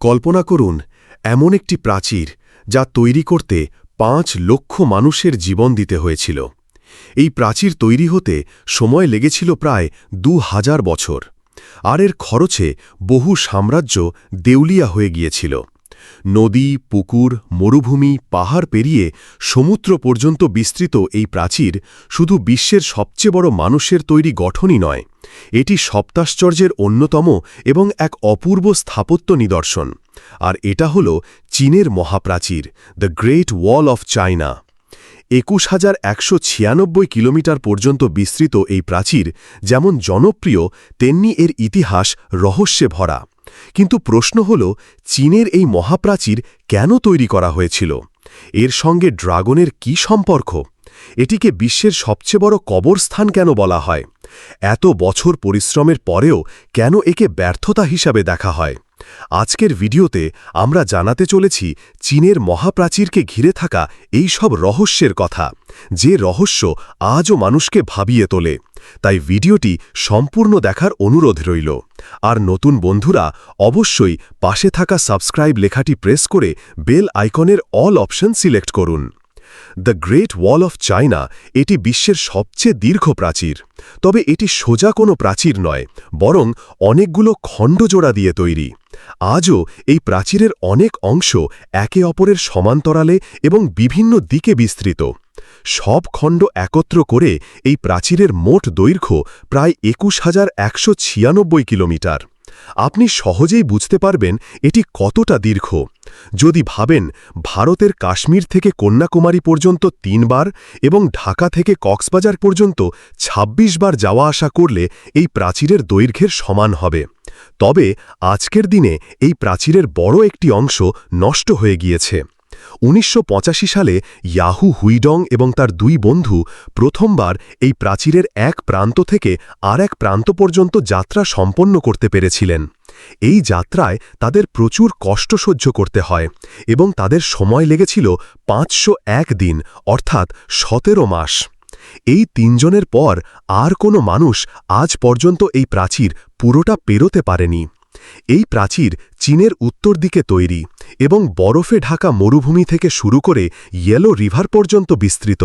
কল্পনা করুন, এমন একটি প্রাচীর যা তৈরি করতে পাঁচ লক্ষ মানুষের জীবন দিতে হয়েছিল। এই প্রাচীর তৈরি হতে সময় লেগেছিল প্রায় দু হাজার বছর। আর এর খরচে বহু সাম্রাজ্য দেউলিয়া হয়ে গিয়েছিল। নদী, পুকুর, মরুভূমি, পাহাড় পেরিয়ে সমুদ্র পর্যন্ত বিস্তৃত এই প্রাচীর শুধু বিশ্বের সবচেয়ে বড় মানুষের তৈরি গঠনই নয়, এটি সপ্তাশ্চর্যের অন্যতম এবং এক অপূর্ব স্থাপত্য নিদর্শন। আর এটা হল চীনের মহাপ্রাচীর, the great wall of China একুশ হাজার একশো ছিয়ানব্বই কিলোমিটার পর্যন্ত বিস্তৃত এই প্রাচীর যেমন জনপ্রিয়, তেমনি এর ইতিহাস রহস্যে ভরা। কিন্তু প্রশ্ন হল, চীনের এই মহাপ্রাচীর কেন তৈরি করা হয়েছিল? এর সঙ্গে ড্রাগনের কি সম্পর্ক? এটিকে বিশ্বের সবচেয়ে বড় কবরস্থান কেন বলা হয়? এত বছর পরিশ্রমের পরেও কেন একে ব্যর্থতা হিসাবে দেখা হয়? আজকের ভিডিওতে আমরা জানাতে চলেছি চীনের মহাপ্রাচীরকে ঘিরে থাকা এই সব রহস্যের কথা, যে রহস্য আজও মানুষকে ভাবিয়ে তোলে। তাই ভিডিওটি সম্পূর্ণ দেখার অনুরোধ রইল। আর নতুন বন্ধুরা, অবশ্যই পাশে থাকা সাবস্ক্রাইব লেখাটি প্রেস করে বেল আইকনের অল অপশন সিলেক্ট করুন। The great wall of China এটি বিশ্বের সবচেয়ে দীর্ঘ প্রাচীর। তবে এটি সোজা কোনো প্রাচীর নয়, বরং অনেকগুলো খণ্ডজোড়া দিয়ে তৈরি। আজও এই প্রাচীরের অনেক অংশ একে অপরের সমান্তরালে এবং বিভিন্ন দিকে বিস্তৃত। সব খণ্ড একত্র করে এই প্রাচীরের মোট দৈর্ঘ্য প্রায় একুশ হাজার একশো ছিয়ানব্বই কিলোমিটার। আপনি সহজেই বুঝতে পারবেন এটি কতটা দীর্ঘ। যদি ভাবেন, ভারতের কাশ্মীর থেকে কন্যাকুমারী পর্যন্ত তিনবার এবং ঢাকা থেকে কক্সবাজার পর্যন্ত ২৬ বার যাওয়া আসা করলে এই প্রাচীরের দৈর্ঘ্যের সমান হবে। তবে আজকের দিনে এই প্রাচীরের বড় একটি অংশ নষ্ট হয়ে গিয়েছে। উনিশশো পঁচাশি সালে ইয়াহু হুইডং এবং তার দুই বন্ধু প্রথমবার এই প্রাচীরের এক প্রান্ত থেকে আর এক প্রান্ত পর্যন্ত যাত্রা সম্পন্ন করতে পেরেছিলেন। এই যাত্রায় তাদের প্রচুর কষ্ট সহ্য করতে হয় এবং তাদের সময় লেগেছিল পাঁচশো এক দিন, অর্থাৎ সতেরো মাস। এই তিনজনের পর আর কোনো মানুষ আজ পর্যন্ত এই প্রাচীর পুরোটা পেরোতে পারেনি। এই প্রাচীর চীনের উত্তর দিকে তৈরি এবং বরফে ঢাকা মরুভূমি থেকে শুরু করে ইয়েলো রিভার পর্যন্ত বিস্তৃত।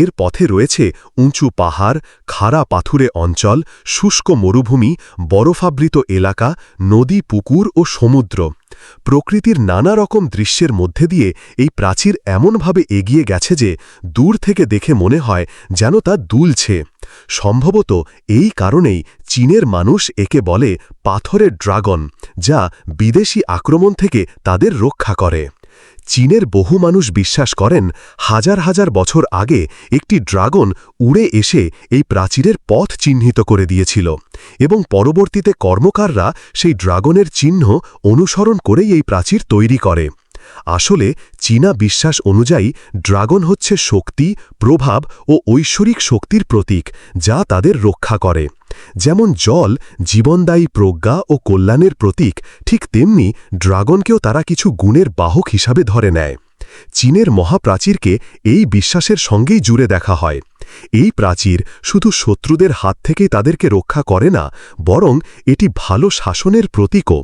এর পথে রয়েছে উঁচু পাহাড়, খাড়া পাথুরে অঞ্চল, শুষ্ক মরুভূমি, বরফাবৃত এলাকা, নদী, পুকুর ও সমুদ্র। প্রকৃতির নানা রকম দৃশ্যের মধ্যে দিয়ে এই প্রাচীর এমনভাবে এগিয়ে গেছে যে দূর থেকে দেখে মনে হয় যেন তা দুলছে। সম্ভবত এই কারণেই চীনের মানুষ একে বলে পাথরের ড্রাগন, যা বিদেশি আক্রমণ থেকে তাদের রক্ষা করে। চীনের বহু মানুষ বিশ্বাস করেন, হাজার হাজার বছর আগে একটি ড্রাগন উড়ে এসে এই প্রাচীরের পথ চিহ্নিত করে দিয়েছিল এবং পরবর্তীতে কর্মকাররা সেই ড্রাগনের চিহ্ন অনুসরণ করেই এই প্রাচীর তৈরি করে। আসলে চীনা বিশ্বাস অনুযায়ী ড্রাগন হচ্ছে শক্তি, প্রভাব ও ঐশ্বরিক শক্তির প্রতীক যা তাদের রক্ষা করে। যেমন জল জীবনদায়ী প্রজ্ঞা ও কল্যাণের প্রতীক, ঠিক তেমনি ড্রাগনকেও তারা কিছু গুণের বাহক হিসাবে ধরে নেয়। চীনের মহাপ্রাচীরকে এই বিশ্বাসের সঙ্গেই জুড়ে দেখা হয়। এই প্রাচীর শুধু শত্রুদের হাত থেকেই তাদেরকে রক্ষা করে না, বরং এটি ভালো শাসনের প্রতীকও।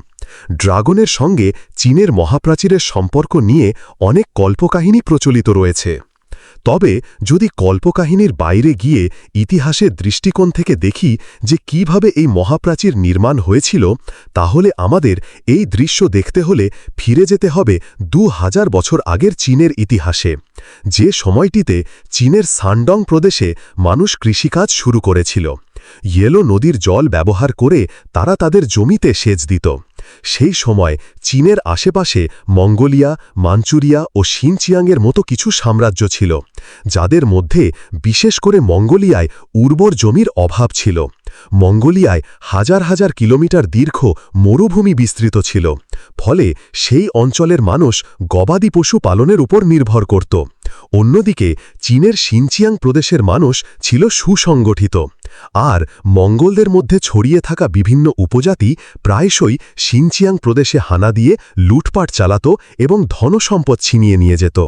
ড্রাগনের সঙ্গে চীনের মহাপ্রাচীরের সম্পর্ক নিয়ে অনেক কল্পকাহিনী প্রচলিত রয়েছে। তবে যদি কল্পকাহিনীর বাইরে গিয়ে ইতিহাসের দৃষ্টিকোণ থেকে দেখি যে কীভাবে এই মহাপ্রাচীর নির্মাণ হয়েছিল, তাহলে আমাদের এই দৃশ্য দেখতে হলে ফিরে যেতে হবে দু হাজার বছর আগের চীনের ইতিহাসে। যে সময়টিতে চীনের সানডং প্রদেশে মানুষ কৃষিকাজ শুরু করেছিল। ইয়েলো নদীর জল ব্যবহার করে তারা তাদের জমিতে সেচ দিত। সেই সময় চীনের আশেপাশে মঙ্গোলিয়া, মাঞ্চুরিয়া ও শিনচিয়াংয়ের মতো কিছু সাম্রাজ্য ছিল, যাদের মধ্যে বিশেষ করে মঙ্গোলিয়ায় উর্বর জমির অভাব ছিল। মঙ্গোলিয়ায় হাজার হাজার কিলোমিটার দীর্ঘ মরুভূমি বিস্তৃত ছিল। ফলে সেই অঞ্চলের মানুষ গবাদি পশু পালনের উপর নির্ভর করত। অন্যদিকে চীনের সিনচিয়াং প্রদেশের মানুষ ছিল সুসংগঠিত। আর মঙ্গলদের মধ্যে ছড়িয়ে থাকা বিভিন্ন উপজাতি প্রায়শই সিনচিয়াং প্রদেশে হানা দিয়ে লুটপাট চালাত এবং ধনসম্পদ ছিনিয়ে নিয়ে যেত।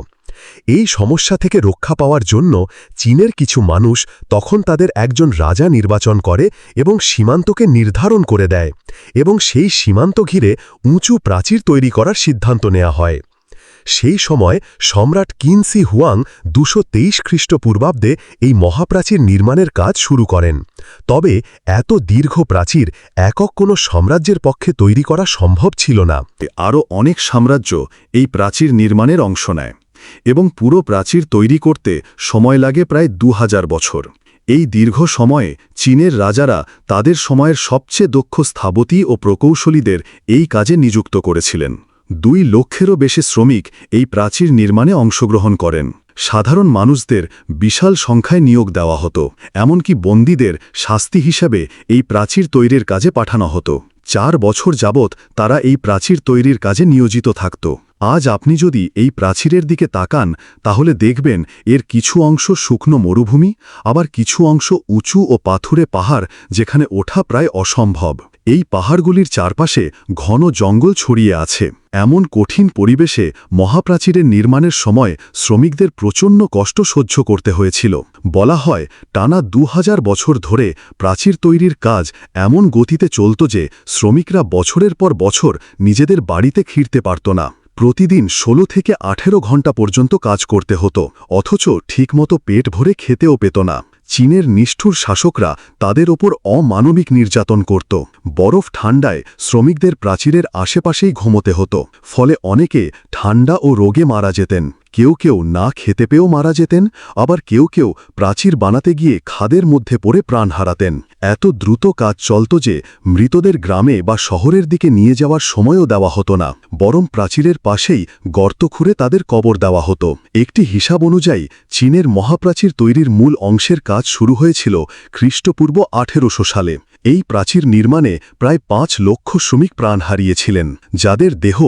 এই সমস্যা থেকে রক্ষা পাওয়ার জন্য চীনের কিছু মানুষ তখন তাদের একজন রাজা নির্বাচন করে এবং সীমান্তকে নির্ধারণ করে দেয় এবং সেই সীমান্ত ঘিরে উঁচু প্রাচীর তৈরি করার সিদ্ধান্ত নেওয়া হয়। সেই সময় সম্রাট কিনসি হুয়াং দুশো তেইশ খ্রিস্টপূর্বাব্দে এই মহাপ্রাচীর নির্মাণের কাজ শুরু করেন। তবে এত দীর্ঘ প্রাচীর একক কোনো সাম্রাজ্যের পক্ষে তৈরি করা সম্ভব ছিল না। আরও অনেক সাম্রাজ্য এই প্রাচীর নির্মাণের অংশ নেয়। এবং পুরো প্রাচীর তৈরি করতে সময় লাগে প্রায় দু হাজার বছর। এই দীর্ঘ সময়ে চীনের রাজারা তাদের সময়ের সবচেয়ে দক্ষ স্থাপতি ও প্রকৌশলীদের এই কাজে নিযুক্ত করেছিলেন। দুই লক্ষেরও বেশি শ্রমিক এই প্রাচীর নির্মাণে অংশগ্রহণ করেন। সাধারণ মানুষদের বিশাল সংখ্যায় নিয়োগ দেওয়া হতো, এমনকি বন্দীদের শাস্তি হিসাবে এই প্রাচীর তৈরির কাজে পাঠানো হতো। চার বছর যাবৎ তারা এই প্রাচীর তৈরির কাজে নিয়োজিত থাকত। আজ আপনি যদি এই প্রাচীরের দিকে তাকান, তাহলে দেখবেন এর কিছু অংশ শুকনো মরুভূমি, আবার কিছু অংশ উঁচু ও পাথুরে পাহাড়, যেখানে ওঠা প্রায় অসম্ভব। এই পাহাড়গুলির চারপাশে ঘন জঙ্গল ছড়িয়ে আছে। এমন কঠিন পরিবেশে মহাপ্রাচীরের নির্মাণের সময় শ্রমিকদের প্রচণ্ড কষ্ট সহ্য করতে হয়েছিল। বলা হয়, টানা দু হাজার বছর ধরে প্রাচীর তৈরির কাজ এমন গতিতে চলত যে শ্রমিকরা বছরের পর বছর নিজেদের বাড়িতে ফিরতে পারত না। প্রতিদিন ১৬ থেকে আঠেরো ঘণ্টা পর্যন্ত কাজ করতে হতো, অথচ ঠিকমতো পেট ভরে খেতেও পেত না। চীনের নিষ্ঠুর শাসকরা তাদের ওপর অমানবিক নির্যাতন করত। বরফ ঠান্ডায় শ্রমিকদের প্রাচীরের আশেপাশেই ঘুমোতে হতো, ফলে অনেকে ঠান্ডা ও রোগে মারা যেতেন। কেউ কেউ না খেতে পেয়েও মারা যেতেন, আবার কেউ কেউ প্রাচীর বানাতে গিয়ে খাদের মধ্যে পড়ে প্রাণ হারাতেন। এত দ্রুত কাজ চলত যে মৃতদের গ্রামে বা শহরের দিকে নিয়ে যাওয়ার সময়ও দেওয়া হতো না, বরং প্রাচীরের পাশেই গর্ত খুঁড়ে তাদের কবর দেওয়া হতো। একটি হিসাব অনুযায়ী, চীনের মহাপ্রাচীর তৈরির মূল অংশের কাজ শুরু হয়েছিল খ্রিস্টপূর্ব আঠেরোশো সালে। এই প্রাচীর নির্মাণে প্রায় পাঁচ লক্ষ শ্রমিক প্রাণ হারিয়েছিলেন, যাদের দেহ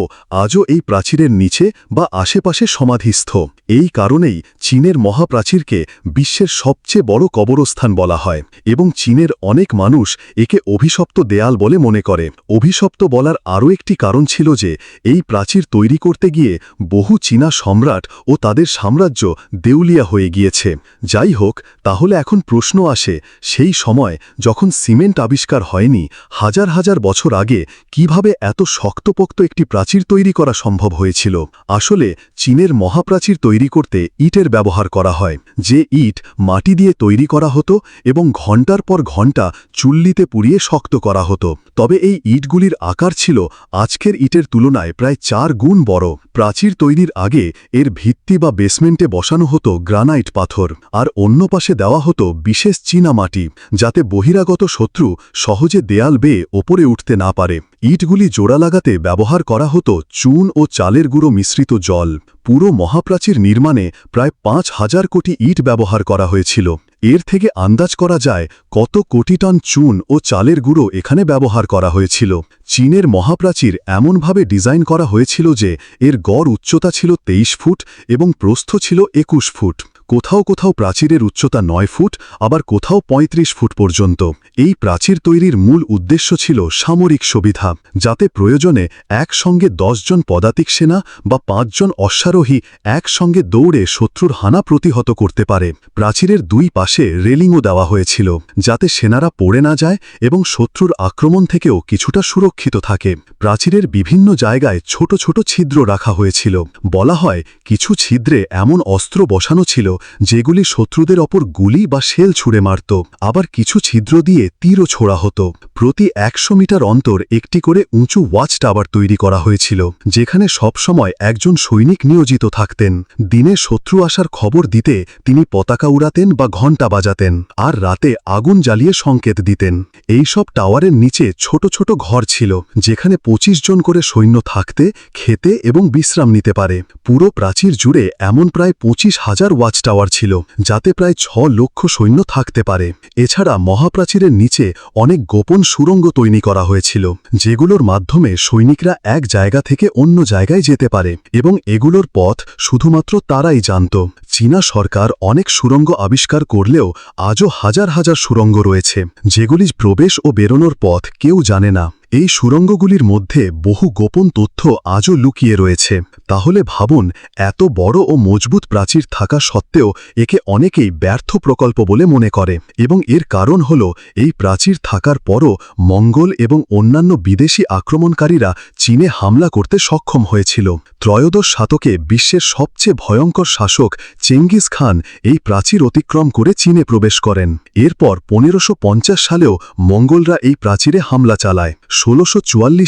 আজও এই প্রাচীরের নিচে বা আশেপাশে সমাধিস্থ। এই কারণেই চীনের মহাপ্রাচীরকে বিশ্বের সবচেয়ে বড় কবরস্থান বলা হয় এবং চীনের অনেক মানুষ একে অভিশপ্ত দেয়াল বলে মনে করে। অভিশপ্ত বলার আরও একটি কারণ ছিল যে, এই প্রাচীর তৈরি করতে গিয়ে বহু চীনা সম্রাট ও তাদের সাম্রাজ্য দেউলিয়া হয়ে গিয়েছে। যাই হোক, তাহলে এখন প্রশ্ন আসে, সেই সময় যখন সিমেন্ট আবিষ্কার হয়নি, হাজার হাজার বছর আগে কীভাবে এত শক্তপোক্ত একটি প্রাচীর তৈরি করা সম্ভব হয়েছিল? আসলে চীনের মহাপ্রাচীর তৈরি করতে ইটের ব্যবহার করা হয়। যে ইট মাটি দিয়ে তৈরি করা হতো এবং ঘণ্টার পর ঘণ্টা চুল্লিতে পুড়িয়ে শক্ত করা হতো। তবে এই ইটগুলির আকার ছিল আজকের ইটের তুলনায় প্রায় চার গুণ বড়। প্রাচীর তৈরির আগে এর ভিত্তি বা বেসমেন্টে বসানো হতো গ্রানাইট পাথর আর অন্য পাশে দেওয়া হতো বিশেষ চীনা মাটি, যাতে বহিরাগত শত্রু সহজে দেয়াল বেয়ে ওপরে উঠতে না পারে। ইটগুলি জোড়া লাগাতে ব্যবহার করা হতো চুন ও চালের গুঁড়ো মিশ্রিত জল। পুরো মহাপ্রাচীর নির্মাণে প্রায় পাঁচ হাজার কোটি ইট ব্যবহার করা হয়েছিল। এর থেকে আন্দাজ করা যায় কত কোটি টন চুন ও চালের গুঁড়ো এখানে ব্যবহার করা হয়েছিল। চীনের মহাপ্রাচীর এমনভাবে ডিজাইন করা হয়েছিল যে এর গড় উচ্চতা ছিল তেইশ ফুট এবং প্রস্থ ছিল একুশ ফুট। কোথাও কোথাও প্রাচীরের উচ্চতা নয় ফুট, আবার কোথাও ৩৫ ফুট পর্যন্ত। এই প্রাচীর তৈরির মূল উদ্দেশ্য ছিল সামরিক সুবিধা, যাতে প্রয়োজনে একসঙ্গে জন পদাতিক সেনা বা পাঁচজন অশ্বারোহী একসঙ্গে দৌড়ে শত্রুর হানা প্রতিহত করতে পারে। প্রাচীরের দুই পাশে রেলিংও দেওয়া হয়েছিল, যাতে সেনারা পড়ে না যায় এবং শত্রুর আক্রমণ থেকেও কিছুটা সুরক্ষিত থাকে। প্রাচীরের বিভিন্ন জায়গায় ছোট ছোট ছিদ্র রাখা হয়েছিল। বলা হয়, কিছু ছিদ্রে এমন অস্ত্র বসানো ছিল যেগুলি শত্রুদের অপর গুলি বা শেল ছুঁড়ে মারত। আবার কিছু ছিদ্র দিয়ে তীরও ছোড়া হতো। প্রতি একশো মিটার অন্তর একটি করে উঁচু ওয়াচ টাওয়ার তৈরি করা হয়েছিল, যেখানে সবসময় একজন সৈনিক নিয়োজিত থাকতেন। দিনে শত্রু আসার খবর দিতে তিনি পতাকা উড়াতেন বা ঘণ্টা বাজাতেন, আর রাতে আগুন জ্বালিয়ে সংকেত দিতেন। এই সব টাওয়ারের নিচে ছোট ছোট ঘর ছিল, যেখানে ২৫ জন করে সৈন্য থাকতে, খেতে এবং বিশ্রাম নিতে পারে। পুরো প্রাচীর জুড়ে এমন প্রায় পঁচিশ হাজার ওয়াচ টাওয়ার ছিল, যাতে প্রায় ছ লক্ষ সৈন্য থাকতে পারে। এছাড়া মহাপ্রাচীরের নিচে অনেক গোপন সুরঙ্গ তৈরি করা হয়েছিল, যেগুলোর মাধ্যমে সৈনিকরা এক জায়গা থেকে অন্য জায়গায় যেতে পারে, এবং এগুলোর পথ শুধুমাত্র তারাই জানত। চীনা সরকার অনেক সুরঙ্গ আবিষ্কার করলেও আজও হাজার হাজার সুরঙ্গ রয়েছে, যেগুলি প্রবেশ ও বেরোনোর পথ কেউ জানে না। এই সুরঙ্গগুলির মধ্যে বহু গোপন তথ্য আজও লুকিয়ে রয়েছে। তাহলে ভাবুন, এত বড় ও মজবুত প্রাচীর থাকা সত্ত্বেও একে অনেকেই ব্যর্থ প্রকল্প বলে মনে করে এবং এর কারণ হল, এই প্রাচীর থাকার পরও মঙ্গল এবং অন্যান্য বিদেশি আক্রমণকারীরা চীনে হামলা করতে সক্ষম হয়েছিল। ত্রয়োদশ শতকে বিশ্বের সবচেয়ে ভয়ঙ্কর শাসক চেঙ্গিস খান এই প্রাচীর অতিক্রম করে চীনে প্রবেশ করেন। এরপর পনেরোশো সালেও মঙ্গলরা এই প্রাচীরে হামলা চালায়। ষোলোশো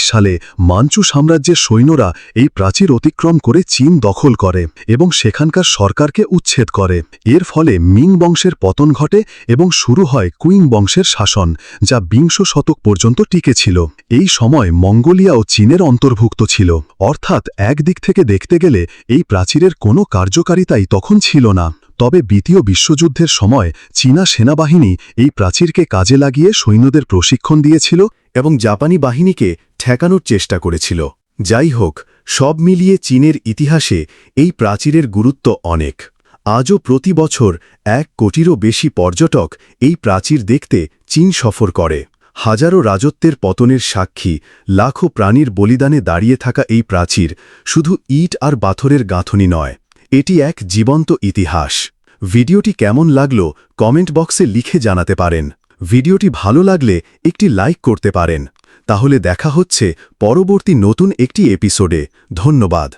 সালে মাঞ্চু সাম্রাজ্যের সৈন্যরা এই প্রাচীর অতিক্রম করে চীন দখল করে এবং সেখানকার সরকারকে উচ্ছেদ করে। এর ফলে মিং বংশের পতন ঘটে এবং শুরু হয় কুইং বংশের শাসন, যা বিংশ শতক পর্যন্ত টিকেছিল এই সময় মঙ্গোলিয়া ও চীনের অন্তর্ভুক্ত ছিল। অর্থাৎ একদিক থেকে দেখতে গেলে এই প্রাচীরের কোনো কার্যকারিতাই তখন ছিল না। তবে দ্বিতীয় বিশ্বযুদ্ধের সময় চীনা সেনাবাহিনী এই প্রাচীরকে কাজে লাগিয়ে সৈন্যদের প্রশিক্ষণ দিয়েছিল এবং জাপানি বাহিনীকে ঠেকানোর চেষ্টা করেছিল। যাই হোক, সব মিলিয়ে চীনের ইতিহাসে এই প্রাচীরের গুরুত্ব অনেক। আজও প্রতি বছর এক কোটিরও বেশি পর্যটক এই প্রাচীর দেখতে চীন সফর করে। হাজারো রাজত্বের পতনের সাক্ষী, লাখো প্রাণীর বলিদানে দাঁড়িয়ে থাকা এই প্রাচীর শুধু ইট আর পাথরের গাঁথনি নয় এটি এক জীবন্ত ইতিহাস। ভিডিওটি কেমন লাগল কমেন্ট বক্সে লিখে জানাতে পারেন। ভিডিওটি ভালো লাগলে একটি লাইক করতে পারেন। তাহলে দেখা হচ্ছে পরবর্তী নতুন একটি এপিসোডে। ধন্যবাদ।